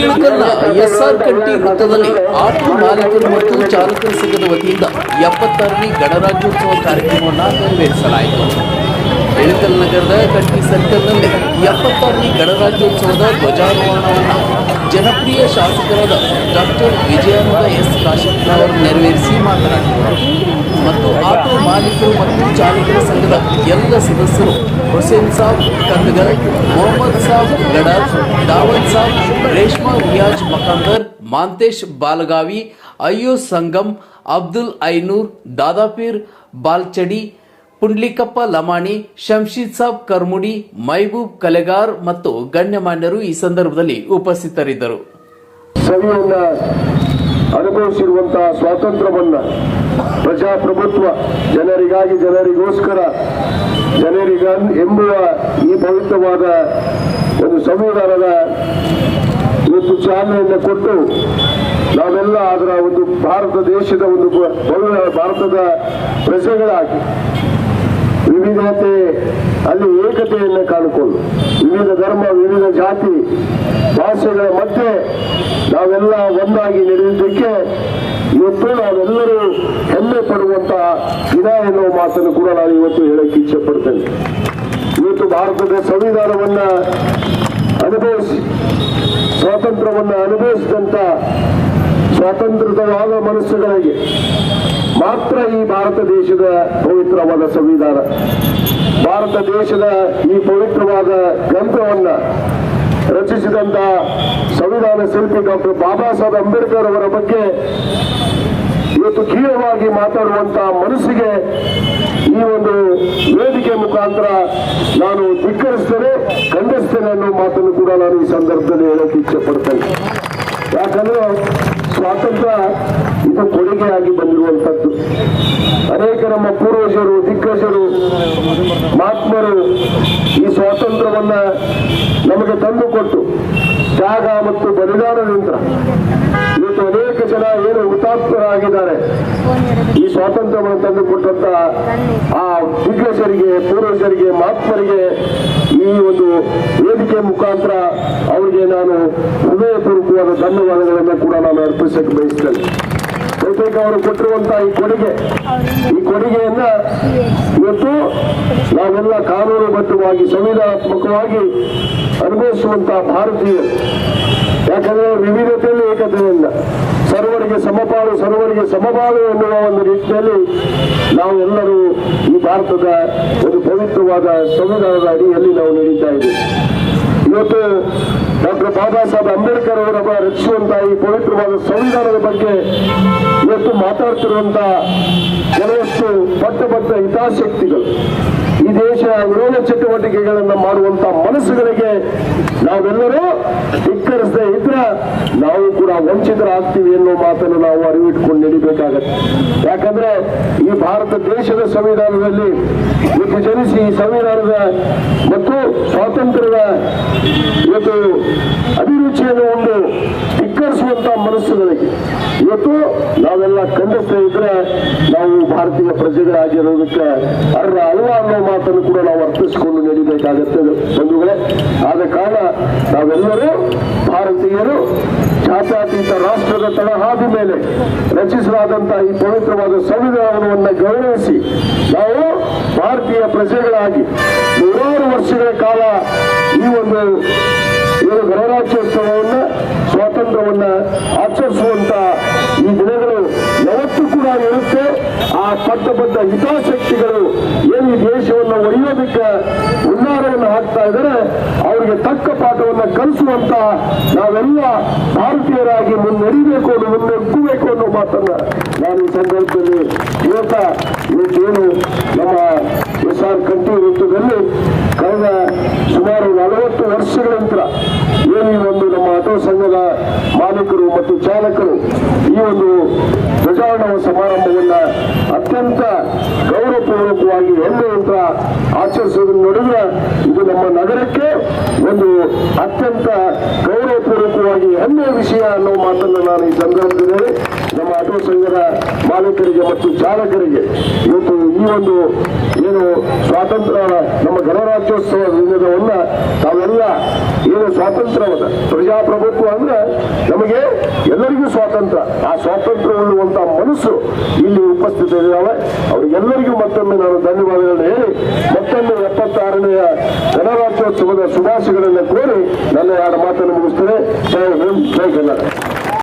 ಇಳಕಲ್ನ S R ಕಟ್ಟಿ ವೃತ್ತದಲ್ಲಿ auto ಮಾಲೀಕರು ಮತ್ತು ಚಾಲಕರ ಸಂಘದ ವತಿಯಿಂದ ಎಪ್ಪತ್ತಾರನೇ ಗಣರಾಜ್ಯೋತ್ಸವ ಕಾರ್ಯಕ್ರಮವನ್ನು ನೆರವೇರಿಸಲಾಯಿತು. ಬೆಳಕಲ್ ನಗರದ ಕಟ್ಟಿ ಸರ್ಕಲ್ನಲ್ಲಿ ಎಪ್ಪತ್ತಾರನೇ ಗಣರಾಜ್ಯೋತ್ಸವದ ಧ್ವಜಾರೋಹಣವನ್ನು ಜನಪ್ರಿಯ ಶಾಸಕರಾದ ಡಾಕ್ಟರ್ ವಿಜಯಾನಂದ ಎಸ್ ಕಾಶಪ್ಪನ ಅವರು ನೆರವೇರಿಸಿ ಮಾತನಾಡಿದರು. ಮಾಲೀಕರು ಮತ್ತು ಚಾಲಕರ ಸಂಘದ ಎಲ್ಲ ಸದಸ್ಯರು ಹುಸೇನ್ ಸಾಬ್ ಕಂದಗರ್ ಮೊಹಮ್ಮದ್ ಸಾಬ್ ಗಡಾಜ್ ದಾವದ್ ಸಾಬ್, ರೇಷ್ಮಾ ರಿಯಾಜ್ ಮಕಾಂದರ್, ಮಾಂತೇಶ್ ಬಾಲಗಾವಿ, ಅಯ್ಯೋ ಸಂಗಮ್, ಅಬ್ದುಲ್ ಐನೂರ್, ದಾದಾಪೀರ್ ಬಾಲ್ಚಡಿ, ಪುಂಡ್ಲಿಕಪ್ಪ ಲಮಾಣಿ, ಶಂಶೀದ್ ಸಾಬ್ ಕರ್ಮುಡಿ, ಮೈಬೂಬ್ ಕಲೆಗಾರ್ ಮತ್ತು ಗಣ್ಯಮಾನ್ಯರು ಈ ಸಂದರ್ಭದಲ್ಲಿ ಉಪಸ್ಥಿತರಿದ್ದರು. ಅನುಭವಿಸಿರುವಂತಹ ಸ್ವಾತಂತ್ರ್ಯವನ್ನ ಪ್ರಜಾಪ್ರಭುತ್ವ ಜನರಿಗಾಗಿ ಜನರಿಗೋಸ್ಕರ ಜನರಿಗ ಎಂಬುವ ಈ ಪವಿತ್ರವಾದ ಒಂದು ಸಂವಿಧಾನದ ಇವತ್ತು ಚಾಲನೆಯನ್ನು ಕೊಟ್ಟು ನಾವೆಲ್ಲ ಅದರ ಒಂದು ಭಾರತ ದೇಶದ ಒಂದು ಭಾರತದ ಪ್ರಜೆಗಳಾಗಿ ವಿವಿಧತೆ, ಅಲ್ಲಿ ಏಕತೆಯನ್ನು ಕಾಣಿಕೊಂಡು ವಿವಿಧ ಧರ್ಮ, ವಿವಿಧ ಜಾತಿ, ಭಾಷೆಗಳ ಮಧ್ಯೆ ನಾವೆಲ್ಲ ಒಂದಾಗಿ ನಡೆಯುವುದಕ್ಕೆ ಇವತ್ತು ನಾವೆಲ್ಲರೂ ಹೆಮ್ಮೆ ಪಡುವಂತ ದಿನ ಎನ್ನುವ ಮಾತನ್ನು ಕೂಡ ನಾನು ಇವತ್ತು ಹೇಳಕ್ಕೆ ಇಚ್ಛೆ ಪಡ್ತೇನೆ ಇವತ್ತು ಭಾರತದ ಸಂವಿಧಾನವನ್ನ ಅನುಭವಿಸಿ, ಸ್ವಾತಂತ್ರ್ಯವನ್ನ ಅನುಭವಿಸಿದಂತ ಸ್ವಾತಂತ್ರ್ಯವಾದ ಮನಸ್ಸುಗಳಿಗೆ ಮಾತ್ರ ಈ ಭಾರತ ದೇಶದ ಪವಿತ್ರವಾದ ಸಂವಿಧಾನ. ಭಾರತ ದೇಶದ ಈ ಪವಿತ್ರವಾದ ಗ್ರಂಥವನ್ನ ರಚಿಸಿದಂತ ಸಂವಿಧಾನ ಶಿಲ್ಪಿ ಡಾಕ್ಟರ್ ಬಾಬಾ ಸಾಹೇಬ್ ಅಂಬೇಡ್ಕರ್ ಅವರ ಬಗ್ಗೆ ಇವತ್ತು ಕೀಳವಾಗಿ ಮಾತಾಡುವಂತಹ ಮನಸ್ಸಿಗೆ ಈ ಒಂದು ವೇದಿಕೆ ಮುಖಾಂತರ ನಾನು ಧಿಕ್ಕರಿಸ್ತೇನೆ, ಖಂಡಿಸ್ತೇನೆ ಅನ್ನೋ ಮಾತನ್ನು ಕೂಡ ನಾನು ಈ ಸಂದರ್ಭದಲ್ಲಿ ಹೇಳಕ್ಕೆ ಇಚ್ಛೆ ಪಡ್ತೇನೆ ಯಾಕಂದ್ರೆ ಸ್ವಾತಂತ್ರ್ಯ ಇದು ಕೊಡುಗೆಯಾಗಿ ಬಂದಿರುವಂತದ್ದು. ಅನೇಕ ನಮ್ಮ ಪೂರ್ವಜರು, ದಿಗ್ಗಜರು, ಮಹಾತ್ಮರು ಈ ಸ್ವಾತಂತ್ರ್ಯವನ್ನ ನಮಗೆ ತಂದುಕೊಟ್ಟು ತ್ಯಾಗ ಮತ್ತು ಬಲಿದಾನದಿಂದ ಇವತ್ತು ಅನೇಕ ಜನ ಏನು ಹುತಾತ್ಮರಾಗಿದ್ದಾರೆ. ಈ ಸ್ವಾತಂತ್ರ್ಯವನ್ನು ತಂದುಕೊಟ್ಟಂತ ಆ ದಿಗ್ಗಜರಿಗೆ, ಪೂರ್ವಜರಿಗೆ, ಮಹಾತ್ಮರಿಗೆ ಈ ಒಂದು ವೇದಿಕೆ ಮುಖಾಂತರ ಅವರಿಗೆ ನಾನು ಹೃದಯಪೂರ್ವಕವಾದ ಧನ್ಯವಾದಗಳನ್ನು ಕೂಡ ನಾನು ಅರ್ಪಿಸಕ್ಕೆ ಬಯಸ್ತೇನೆ. ಬಹುತೇಕ ಅವರು ಕೊಟ್ಟಿರುವಂತಹ ಈ ಕೊಡುಗೆ. ಈ ಕೊಡುಗೆಯನ್ನ ಇವತ್ತು ನಾವೆಲ್ಲ ಕಾನೂನುಬದ್ಧವಾಗಿ, ಸಂವಿಧಾನಾತ್ಮಕವಾಗಿ ಅನುಭವಿಸುವಂತಹ ಭಾರತೀಯರು. ಯಾಕಂದ್ರೆ ವಿವಿಧತೆಯಲ್ಲಿ ಏಕತೆಯಿಂದ, ಸರ್ವರಿಗೆ ಸಮಪಾಲು ಸರ್ವರಿಗೆ ಸಮಪಾಲು ಎನ್ನುವ ಒಂದು ರೀತಿಯಲ್ಲಿ ನಾವು ಎಲ್ಲರೂ ಈ ಭಾರತದ ಒಂದು ಪವಿತ್ರವಾದ ಸಂವಿಧಾನದ ಅಡಿಯಲ್ಲಿ ನಾವು ನಡೀತಾ ಇದ್ದೀವಿ. ಇವತ್ತು ಡಾಕ್ಟರ್ ಬಾಬಾ ಸಾಹೇಬ್ ಅಂಬೇಡ್ಕರ್ ಅವರ ರಚಿಸುವಂತಹ ಈ ಪವಿತ್ರವಾದ ಸಂವಿಧಾನದ ಬಗ್ಗೆ ಇವತ್ತು ಮಾತಾಡ್ತಿರುವಂತ ಕೆಲವಷ್ಟು ಪಟ್ಟ ಹಿತಾಸಕ್ತಿಗಳು. ಈ ದೇಶ ವಿರೋಧ ಚಟುವಟಿಕೆಗಳನ್ನು ಮಾಡುವಂತ ಮನಸ್ಸುಗಳಿಗೆ ನಾವೆಲ್ಲರೂ ಧಿಕ್ಕರಿಸದೆ ವಂಚಿತರಾಗ್ತೀವಿ ಎನ್ನುವ ಮಾತನ್ನು ನಾವು ಅರಿವಿಟ್ಕೊಂಡು ನಡಿಬೇಕಾಗತ್ತೆ. ಯಾಕಂದ್ರೆ ಈ ಭಾರತ ದೇಶದ ಸಂವಿಧಾನದಲ್ಲಿ ವಿಭಜನಿಸಿ ಜನಿಸಿ ಈ ಸಂವಿಧಾನದ ಮತ್ತು ಸ್ವಾತಂತ್ರ್ಯದ ಇವತ್ತು ಅಭಿರುಚಿಯನ್ನು ಒಂದು ಧಿಕ್ಕರಿಸುವಂತ ಮನಸ್ಸುಗಳಿಗೆ ಇವತ್ತು ನಾವೆಲ್ಲ ಖಂಡಿಸ್ತಾ ಇದ್ರೆ ನಾವು ಭಾರತೀಯ ಪ್ರಜೆಗಳಾಗಿರೋದಕ್ಕೆ ಅರ್ಹ ಅಲ್ಲ ಅನ್ನೋ ಮಾತನ್ನು ಕೂಡ ನಾವು ಅರ್ಥಿಸಿಕೊಂಡು ನಡಿಬೇಕಾಗತ್ತೆ. ಬಂಧುಗಳೇ, ಆದ ಕಾರಣ ನಾವೆಲ್ಲರೂ ಭಾರತೀಯರು ಜಾತ್ಯತೀತ ರಾಷ್ಟ್ರದ ತಳಹಾದಿ ಮೇಲೆ ರಚಿಸಲಾದಂತಹ ಈ ಪವಿತ್ರವಾದ ಸಂವಿಧಾನವನ್ನು ಗೌರವಿಸಿ, ನಾವು ಭಾರತೀಯ ಪ್ರಜೆಗಳಾಗಿ ನೂರಾರು ವರ್ಷಗಳ ಕಾಲ ಈ ಒಂದು ಏನು ಗಣರಾಜ್ಯೋತ್ಸವವನ್ನು, ಸ್ವಾತಂತ್ರ್ಯವನ್ನ ಆಚರಿಸುವಂತ ಈ ದಿನಗಳು ಯಾವತ್ತೂ ಕೂಡ ಇರುತ್ತೆ. ಆ ಪಟ್ಟಬದ್ಧ ಹಿತಾಸಕ್ತಿಗಳು ಏನು ಈ ದೇಶವನ್ನು ಒಯ್ಯೋದಕ್ಕೆ ಉನ್ನಾರವನ್ನು ಹಾಕ್ತಾ ಇದ್ದಾರೆ, ಅವರಿಗೆ ತಕ್ಕ ಪಾಠವನ್ನು ಕಲಿಸುವಂತ ನಾವೆಲ್ಲ ಭಾರತೀಯರಾಗಿ ಮುನ್ನಡಿಬೇಕು ಅನ್ನೋ ಮುನ್ನೆಗ್ಗಬೇಕು ಅನ್ನೋ ಮಾತನ್ನ ನಾನು ಈ ಸಂದರ್ಭದಲ್ಲಿ ಇವತ್ತ ಇವತ್ತೇನು ನಮ್ಮ ಎಸ್ ಆರ್ ಕಂಟಿ ವೃತ್ತದಲ್ಲಿ ಕಳೆದ ಸುಮಾರು ನಲವತ್ತು ವರ್ಷಗಳ ನಂತರ ಏನು ಈ ಒಂದು ನಮ್ಮ ಆಟೋ ಸಂಘದ ಮಾಲೀಕರು ಮತ್ತು ಚಾಲಕರು ಈ ಒಂದು ಧ್ವಜಾರೋಹಣ ಸಮಾರಂಭವನ್ನ ಅತ್ಯಂತ ಗೌರವಪೂರ್ವಕವಾಗಿ ಹೆಮ್ಮೆಯಿಂದ ಆಚರಿಸೋದ್ರ ನೋಡಿದ್ರೆ ಇದು ನಮ್ಮ ನಗರಕ್ಕೆ ಒಂದು ಅತ್ಯಂತ ಗೌರವಪೂರ್ವಕವಾಗಿ ಹೆಮ್ಮೆಯ ವಿಷಯ ಅನ್ನೋ ಮಾತನ್ನು ನಾನು ಈ ಸಂದರ್ಭದಲ್ಲಿ ನಮ್ಮ ಆಟೋ ಸಂಘದ ಮಾಲೀಕರಿಗೆ ಮತ್ತು ಚಾಲಕರಿಗೆ ಇವತ್ತು ಈ ಒಂದು ಏನು ಸ್ವಾತಂತ್ರ್ಯ ನಮ್ಮ ಗಣರಾಜ್ಯೋತ್ಸವ ದಿನದವನ್ನ ತಾವೆಲ್ಲ ಏನು ಸ್ವಾತಂತ್ರ್ಯವನ್ನ ಪ್ರಜಾಪ್ರಭುತ್ವ ಅಂದ್ರೆ ನಮಗೆ ಎಲ್ಲರಿಗೂ ಸ್ವಾತಂತ್ರ್ಯ. ಆ ಸ್ವಾತಂತ್ರ್ಯ ಮನಸ್ಸು ಇಲ್ಲಿ ಉಪಸ್ಥಿತರಿದ್ದಾವೆ. ಅವರಿಗೆಲ್ಲರಿಗೂ ಮತ್ತೊಮ್ಮೆ ನಾನು ಧನ್ಯವಾದಗಳನ್ನು ಗಣರಾಜ್ಯೋತ್ಸವದ ಶುಭಾಶಯಗಳನ್ನು ಕೋರಿ ನನ್ನ ಎರಡು ಮಾತನ್ನು ಮುಗಿಸ್ತೇನೆ. ಜೈ ಹಿಂದ್ ಜೈ ಕನ್ನಡ